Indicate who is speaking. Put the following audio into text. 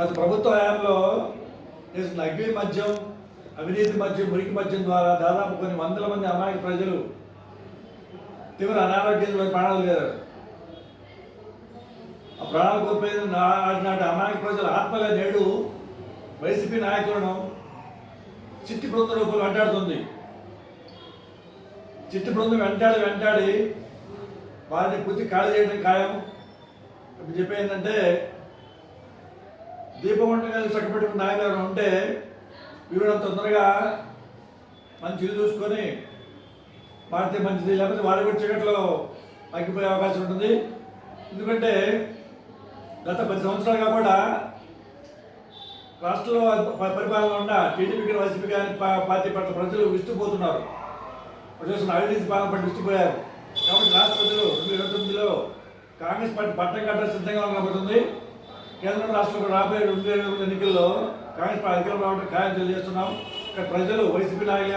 Speaker 1: గత ప్రభుత్వ హయాంలో చేసిన అగ్ని మద్యం అవినీతి మద్యం మురికి మద్యం ద్వారా దాదాపు కొన్ని వందల మంది అమాయక ప్రజలు తీవ్ర అనారోగ్యంలో ప్రాణాలు లేరు ఆ ప్రాణాలు కోల్పోయిన నా- నాటి అమాయక ప్రజల ఆత్మల నేడు వైసీపీ నాయకులను చిట్టి బృంద రూపంలో వెంటాడుతుంది. చిట్టి బృందం వెంటాడి వెంటాడి వారిని పూర్తి ఖాళీ చేయడం ఖాయం. ఇప్పుడు దీపం ఏంటంటే దీపవంటకాలు చక్కబెట్టుకున్న నాయనగారు ఉంటే వీడు తొందరగా మంచిది చూసుకొని మారితే మంచిది లేకపోతే వారి కూడా చీకట్లో మగ్గిపోయే అవకాశం ఉంటుంది. ఎందుకంటే గత పది సంవత్సరాలుగా కూడా రాష్ట్రంలో పరిపాలన ఉన్న టీడీపీకి వైసీపీ కానీ పార్టీ పట్ల ప్రజలు విస్తుపోతున్నారు. ప్రజలు అవినీతి పాలన పట్ల విస్తుపోయారు. కాబట్టి రాష్ట్ర ప్రజలు రెండు వేల తొమ్మిదిలో కాంగ్రెస్ పార్టీ పట్టం కట్ట సిద్ధంగా ఉండబోతుంది కేంద్రం రాష్ట్రంలో రాబోయే రెండు వేల ఎనిమిది ఎన్నికల్లో కాంగ్రెస్ అధికారం రావడం ఖాయం తెలియజేస్తున్నాం. ప్రజలు వైసీపీ నాయకులు